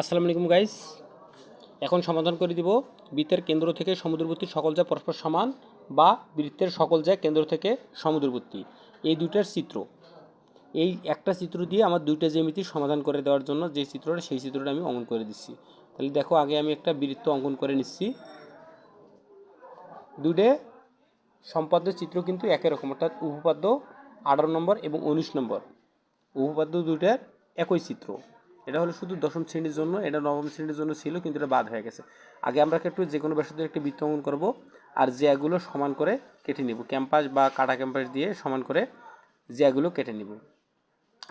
আসসালামু আলাইকুম গাইস এখন সমাধান করে দিব বৃত্তের কেন্দ্র থেকে সমুদ্রবর্তী সকল যা পরস্পর সমান বা বৃত্তের সকল যা কেন্দ্র থেকে সমুদ্রবর্তী। এই দুইটার চিত্র। এই একটা চিত্র দিয়ে আমার দুইটা জ্যামিতির সমাধান করে দেওয়ার জন্য যে চিত্রটা, সেই চিত্রটা আমি অঙ্কন করে দিচ্ছি। তাহলে দেখো, আগে আমি একটা বৃত্ত অঙ্কন করে নিচ্ছি। দুটে সম্পাদ্য চিত্র কিন্তু একই রকম, অর্থাৎ উপপাদ্য আঠারো নম্বর এবং উনিশ নম্বর। উপপাদ্য দুইটার একই চিত্র। এটা হলো শুধু দশম শ্রেণির জন্য, এটা নবম শ্রেণির জন্য ছিল, কিন্তু এটা বাদ হয়ে গেছে। আগে আমরা একটু যে কোনো ব্যাসার্ধ একটি বৃত্ত অঙ্কন করব আর জ্যাগুলো সমান করে কেটে নিব। ক্যাম্পাস বা কাটা ক্যাম্পাস দিয়ে সমান করে জ্যাগুলো কেটে নিব।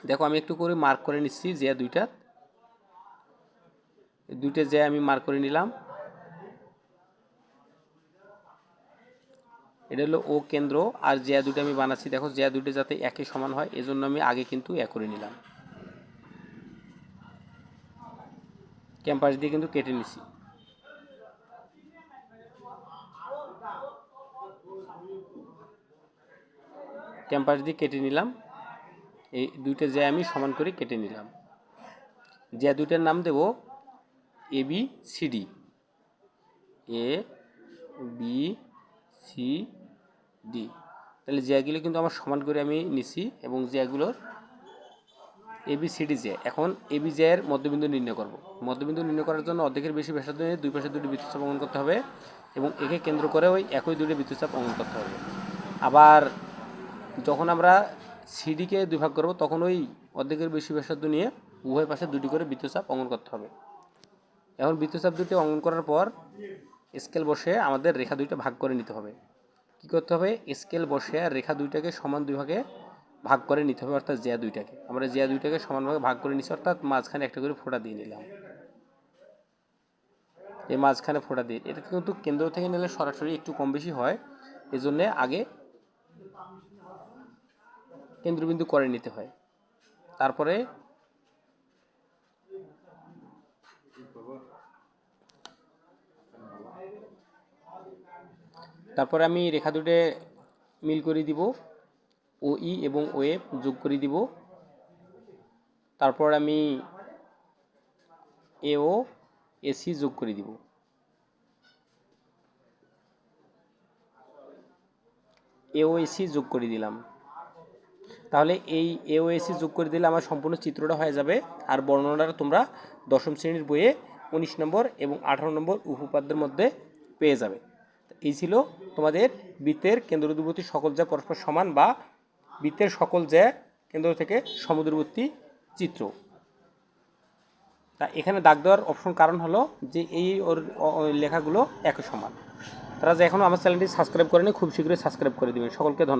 দেখো, আমি একটু করে মার্ক করে নিচ্ছি জ্যা দুইটা। দুইটা জ্যা আমি মার্ক করে নিলাম। এটা হলো ও কেন্দ্র আর জ্যা দুটো আমি বানাচ্ছি। দেখো, জ্যা দুটো যাতে একই সমান হয়, এজন্য আমি আগে কিন্তু এক করে নিলাম। ক্যাম্পাস দিয়ে কিন্তু কেটে নিছি। ক্যাম্পাস দিয়ে কেটে নিলাম। এই দুইটা জ্যা আমি সমান করে কেটে নিলাম। জ্যা দুইটার নাম দেব A, B, C, D. A, B, C, D. তাহলে জ্যাগুলো কিন্তু আমার সমান করে আমি নিছি এবং জ্যাগুলোর এবি সিডি জে এখন এবি জে এর মধ্যবিন্দু নির্ণয় করব। মধ্যবিন্দু নির্ণয় করার জন্য অর্ধেকের বেশি ব্যাসার্ধ নিয়ে দুই পাশে দুটি বৃত্তচাপ অঙ্কন করতে হবে এবং একে কেন্দ্র করে ওই একই দুটি বৃত্তচাপ অঙ্কন করতে হবে। আবার যখন আমরা সিডিকে দুই ভাগ করব, তখন ওই অর্ধেকের বেশি ব্যাসার্ধ নিয়ে উভয় পাশে দুটি করে বৃত্তচাপ অঙ্কন করতে হবে। এখন বৃত্তচাপ দুটি অঙ্কন করার পর স্কেল বসে আমাদের রেখা দুইটা ভাগ করে নিতে হবে। কী করতে হবে? স্কেল বসে রেখা দুইটাকে সমান দুই ভাগে ভাগ করে নিতে হবে, অর্থাৎ জিয়া দুইটাকে। আমরা জিয়া দুইটাকে সমানভাবে ভাগ করে নিচ্ছি অর্থাৎ মাঝখানে একটা করে ফোঁটা দিয়ে নিলাম। এই মাঝখানে ফোঁটা দিয়ে এটা কিন্তু কেন্দ্র থেকে নিলে সরাসরি একটু কম বেশি হয়। এজন্যে আগে কেন্দ্রবিন্দু করে নিতে হয়। তারপরে তারপরে আমি রেখা দুটে মিল করে দিব। ও ই এবং ও যোগ করে দিব। তারপর আমি এ ও এসি যোগ করে দিব। এ ও এসি যোগ করে দিলাম। তাহলে এই এ ও এসি যোগ করে দিলে আমার সম্পূর্ণ চিত্রটা হয়ে যাবে। আর বর্ণনাটা তোমরা দশম শ্রেণির বইয়ে উনিশ নম্বর এবং আঠারো নম্বর উপপাদ্যের মধ্যে পেয়ে যাবে। এই ছিল তোমাদের বৃত্তের কেন্দ্রদূরবর্তী সকল যা পরস্পর সমান বা বৃত্তের সকল জ্যা কেন্দ্র থেকে সমুদ্রবর্তী চিত্র। তা এখানে দাগ দেওয়ার অপশন কারণ হলো যে এই ওর লেখাগুলো একই সমান। তারা যে এখনও আমার চ্যানেলটি সাবস্ক্রাইব করেনি, খুব শীঘ্রই সাবস্ক্রাইব করে দেবেন। সকলকে ধন্যবাদ।